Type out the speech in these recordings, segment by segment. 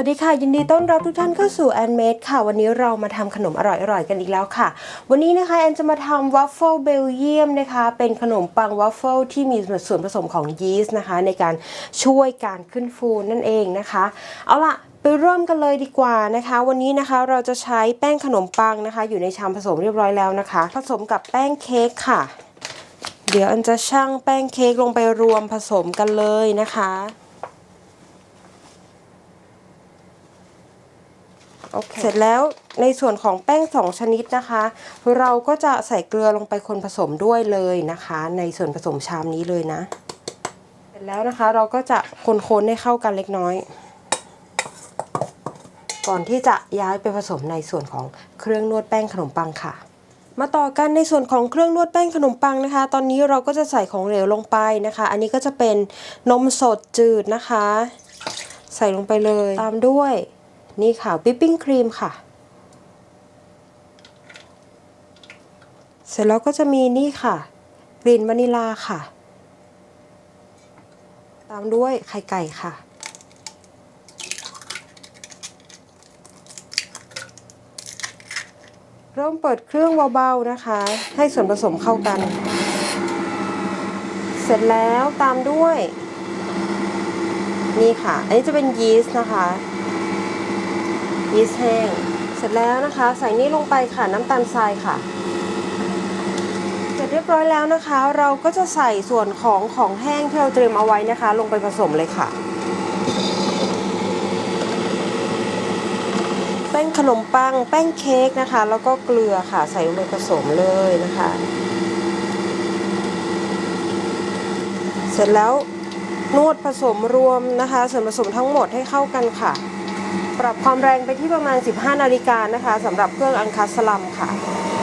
วัสดีค่ะ ยินดีต้อนรับทุกท่านเข้าสู่แอนเมดค่ะ วันนี้เรามาทำขนมอร่อยๆกันอีกแล้วค่ะ วันนี้นะคะแอนจะมาทำวัฟเฟิลเบลเยียมนะคะ เป็นขนมปังวัฟเฟิลที่มีส่วนผสมของยีสต์นะคะ ในการช่วยการขึ้นฟูนั่นเองนะคะ เอาล่ะไปเริ่มกันเลยดีกว่านะคะ วันนี้นะคะเราจะใช้แป้งขนมปังนะคะ อยู่ในชามผสมเรียบร้อยแล้วนะคะ ผสมกับแป้งเค้กค่ะ เดี๋ยวอันจะชั่งแป้งเค้กลงไปรวมผสมกันเลยนะคะ โอเคเสร็จแล้วในส่วนของแป้งสองชนิดนะคะ เราก็จะใส่เกลือลงไปคนผสมด้วยเลยนะคะ ในส่วนผสมชามนี้เลยนะ เสร็จแล้วนะคะเราก็จะคนๆให้เข้ากันเล็กน้อย ก่อนที่จะย้ายไปผสมในส่วนของเครื่องนวดแป้งขนมปังค่ะ มาต่อกันในส่วนของเครื่องนวดแป้งขนมปังนะคะ ตอนนี้เราก็จะใส่ของเหลวลงไปนะคะ อันนี้ก็จะเป็นนมสดจืดนะคะ ใส่ลงไปเลยตามด้วย นี่ค่ะวิปปิ้งครีมค่ะ เสร็จแล้วก็จะมีนี่ค่ะ กลิ่นวานิลาค่ะ ตามด้วยไข่ไก่ค่ะ เริ่มเปิดเครื่องเบาๆนะคะ ให้ส่วนผสมเข้ากัน เสร็จแล้วตามด้วยนี่ค่ะ อันนี้จะเป็นยีสต์นะคะ ยีสต์แห้ง เสร็จแล้วนะคะ ใส่นี่ลงไปค่ะน้ำตาลทรายค่ะ เสร็จเรียบร้อยแล้วนะคะ เราก็จะใส่ส่วนของของแห้งที่เราเตรียมเอาไว้นะคะ ลงไปผสมเลยค่ะแป้งขนมปัง แป้งเค้กนะคะ แล้วก็เกลือค่ะ ใส่ลงไปผสมเลยนะคะ เสร็จแล้วนวดผสมรวมนะคะส่วนผสมทั้งหมดให้เข้ากันค่ะ ปรับความแรงไปที่ประมาณ 15 นาฬิกานะคะสำหรับเครื่องอังคัสสลัมค่ะ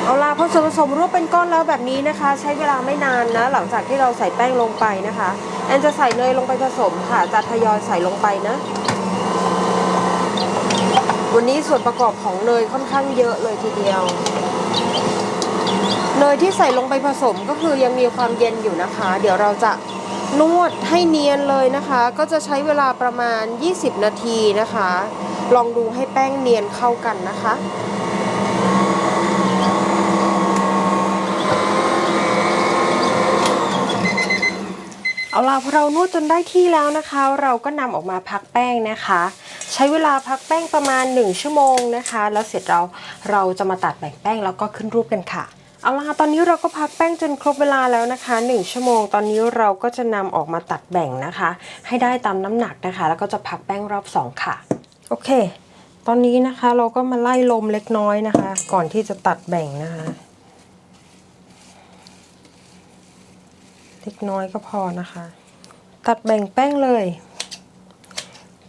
เอาล่ะพอส่วนผสมรวบเป็นก้อนแล้วแบบนี้นะคะ ใช้เวลาไม่นานนะ หลังจากที่เราใส่แป้งลงไปนะคะแอนจะใส่เนยลงไปผสมค่ะจะทยอยใส่ลงไปนะวันนี้ส่วนประกอบของเนยค่อนข้างเยอะเลยทีเดียว เนยที่ใส่ลงไปผสมก็คือยังมีความเย็นอยู่นะคะ เดี๋ยวเราจะ นวดให้เนียนเลยนะคะ ก็จะใช้เวลาประมาณ 20 นาทีนะคะ ลองดูให้แป้งเนียนเข้ากันนะคะเอาล่ะพอเรานวดจนได้ที่แล้วนะคะ เราก็นำออกมาพักแป้งนะคะ ใช้เวลาพักแป้งประมาณ 1 ชั่วโมงนะคะ แล้วเสร็จเราเราจะมาตัดแบ่งแป้งแล้วก็ขึ้นรูปกันค่ะ เอาล่ะตอนนี้เราก็พักแป้งจนครบเวลาแล้วนะคะ 1 ชั่วโมง ตอนนี้เราก็จะนำออกมาตัดแบ่งนะคะ ให้ได้ตามน้ำหนักนะคะ แล้วก็จะพักแป้งรอบ2ค่ะ โอเค ตอนนี้นะคะเราก็มาไล่ลมเล็กน้อยนะคะ ก่อนที่จะตัดแบ่งนะคะ เล็กน้อยก็พอนะคะ ตัดแบ่งแป้งเลย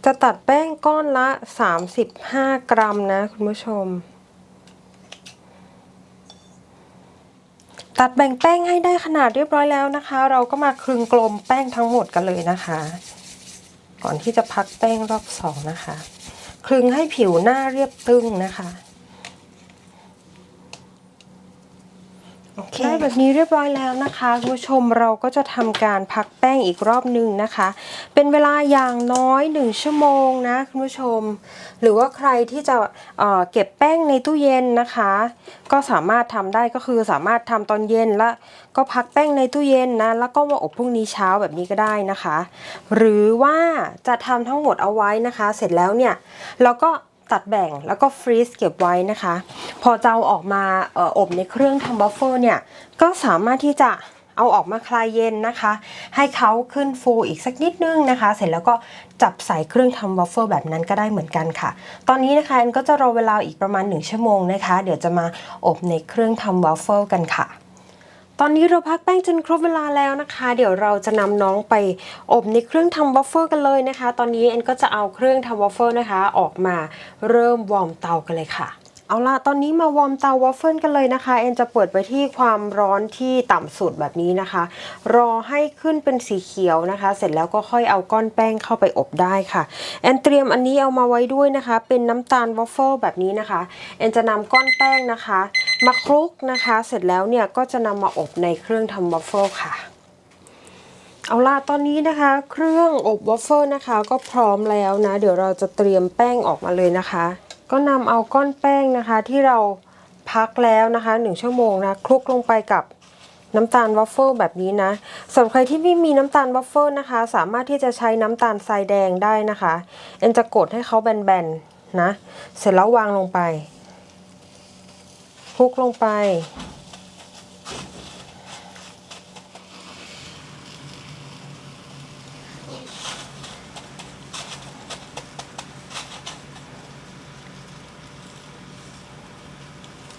จะตัดแป้งก้อนละ 35 กรัมนะคุณผู้ชม ตัดแบ่งแป้งให้ได้ขนาดเรียบร้อยแล้วนะคะ เราก็มาคลึงกลมแป้งทั้งหมดกันเลยนะคะ ก่อนที่จะพักแป้งรอบสองนะคะ คลึงให้ผิวหน้าเรียบตึงนะคะ โอเคได้แบบนี้เรียบร้อยแล้วนะคะคุณผู้ชมเราก็จะทำการพักแป้งอีกรอบหนึ่งนะคะ เป็นเวลาอย่างน้อย 1 ชั่วโมงนะคุณผู้ชม หรือว่าใครที่จะเเก็บแป้งในตู้เย็นนะคะ ก็สามารถทำได้ก็คือสามารถทำตอนเย็นแล้วก็พักแป้งในตู้เย็นนะแล้วก็มาอบพรุ่งนี้เช้าแบบนี้ก็ได้นะคะ หรือว่าจะทำทั้งหมดเอาไว้นะคะ เสร็จแล้วเนี่ยเราก็ ตัดแบ่งแล้วก็ฟรีซเก็บไว้นะคะ พอจะเอาออกมาอบในเครื่องทำบัฟเฟอร์เนี่ยก็สามารถที่จะเอาออกมาคลายเย็นนะคะ ให้เขาขึ้นฟูอีกสักนิดนึงนะคะ เสร็จแล้วก็จับใส่เครื่องทำบัฟเฟอร์แบบนั้นก็ได้เหมือนกันค่ะ ตอนนี้นะคะแอนก็จะรอเวลาอีกประมาณ 1 ชั่วโมงนะคะ เดี๋ยวจะมาอบในเครื่องทำบัฟเฟอร์กันค่ะ ตอนนี้เราพักแป้งจนครบเวลาแล้วนะคะ เดี๋ยวเราจะนำน้องไปอบในเครื่องทำวัฟเฟิลกันเลยนะคะ ตอนนี้เอ็นก็จะเอาเครื่องทำวัฟเฟิลนะคะ ออกมาเริ่มวอร์มเตากันเลยค่ะ เอาล่ะตอนนี้มาวอร์มเตาวอฟเฟิลกันเลยนะคะเอ็นจะเปิดไปที่ความร้อนที่ต่ำสุดแบบนี้นะคะ รอให้ขึ้นเป็นสีเขียวนะคะ เสร็จแล้วก็ค่อยเอาก้อนแป้งเข้าไปอบได้ค่ะแอนเตรียมอันนี้เอามาไว้ด้วยนะคะ เป็นน้ำตาลวอฟเฟิลแบบนี้นะคะแอนจะนำก้อนแป้งนะคะ มาคลุกนะคะ เสร็จแล้วเนี่ยก็จะนำมาอบในเครื่องทำวอฟเฟิลค่ะ เอาล่ะตอนนี้นะคะ เครื่องอบวอฟเฟิลนะคะ ก็พร้อมแล้วนะ เดี๋ยวเราจะเตรียมแป้งออกมาเลยนะคะ ก็นำเอาก้อนแป้งนะคะ ที่เราพักแล้วนะคะ 1 ชั่วโมงนะคลุกลงไปกับน้ำตาลวัฟเฟิลแบบนี้นะสำหรับใครที่ไม่มีน้ำตาลวัฟเฟิลนะคะ สามารถที่จะใช้น้ำตาลทรายแดงได้นะคะ เอ็นจะกดให้เขาแบนๆนะ เสร็จแล้ววางลงไป คลุกลงไป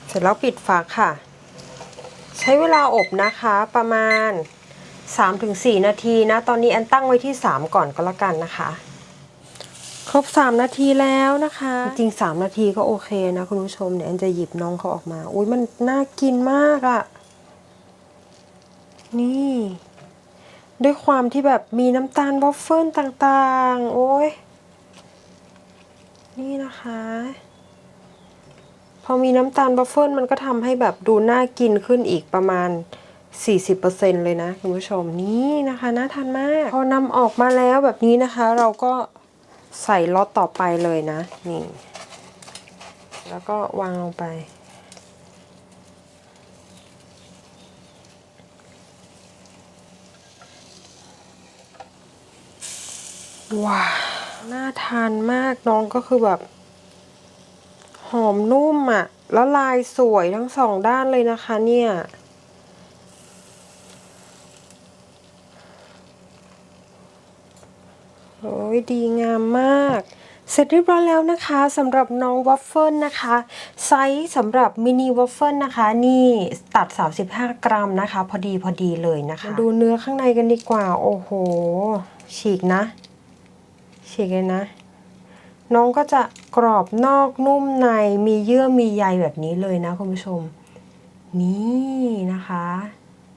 เสร็จแล้วปิดฝาค่ะ ใช้เวลาอบนะคะประมาณ 3-4 นาทีนะ ตอนนี้แอนตั้งไว้ที่ 3 ก่อนก็แล้วกันนะคะ ครบ3นาทีแล้วนะคะ จริงๆ3นาทีก็โอเคนะคุณผู้ชมเดี๋ยวแอนจะหยิบน้องเขาออกมา อุ้ยมันน่ากินมากอะ่ะ นี่ ด้วยความที่แบบมีน้ำตาลวอฟเฟิลต่างๆ โอ้ยนี่นะคะ พอมีน้ำตาลบัฟเฟิลมันก็ทำให้แบบดูน่ากินขึ้นอีกประมาณ40%เลยนะคุณผู้ชมนี่นะคะน่าทานมาก พอนำออกมาแล้วแบบนี้นะคะ เราก็ ใส่ล็อตต่อไปเลยนะ นี่ แล้วก็วางลงไป ว้าน่าทานมากน้องก็คือแบบ หอมนุ่มอะ่ะ แล้วลายสวยทั้งสองด้านเลยนะคะเนี่ย โอ้ยดีงามมาก เสร็จเรียบร้อยแล้วนะคะสำหรับน้องวัฟเฟิลนะคะไซส์สำหรับมินิวัฟเฟิลนะคะ นี่ตัด 35 กรัมนะคะ พอดีพอดีเลยนะคะ ดูเนื้อข้างในกันดีกว่า โอ้โห ฉีกนะ ฉีกเลยนะ น้องก็จะกรอบนอกนุ่มในมีเยื่อมีใยแบบนี้เลยนะคุณผู้ชม นี่นะคะ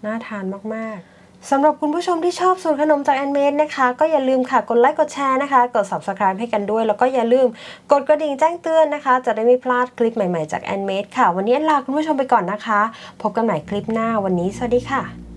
น่าทานมากๆ สำหรับคุณผู้ชมที่ชอบสูตรขนมจากแอนเมดนะคะ ก็อย่าลืมค่ะกดไลค์กดแชร์นะคะ กด subscribe ให้กันด้วย แล้วก็อย่าลืมกดกระดิ่งแจ้งเตือนนะคะ จะได้ไม่พลาดคลิปใหม่ๆจากแอนเมดค่ะ วันนี้ลาคุณผู้ชมไปก่อนนะคะ พบกันใหม่คลิปหน้าวันนี้สวัสดีค่ะ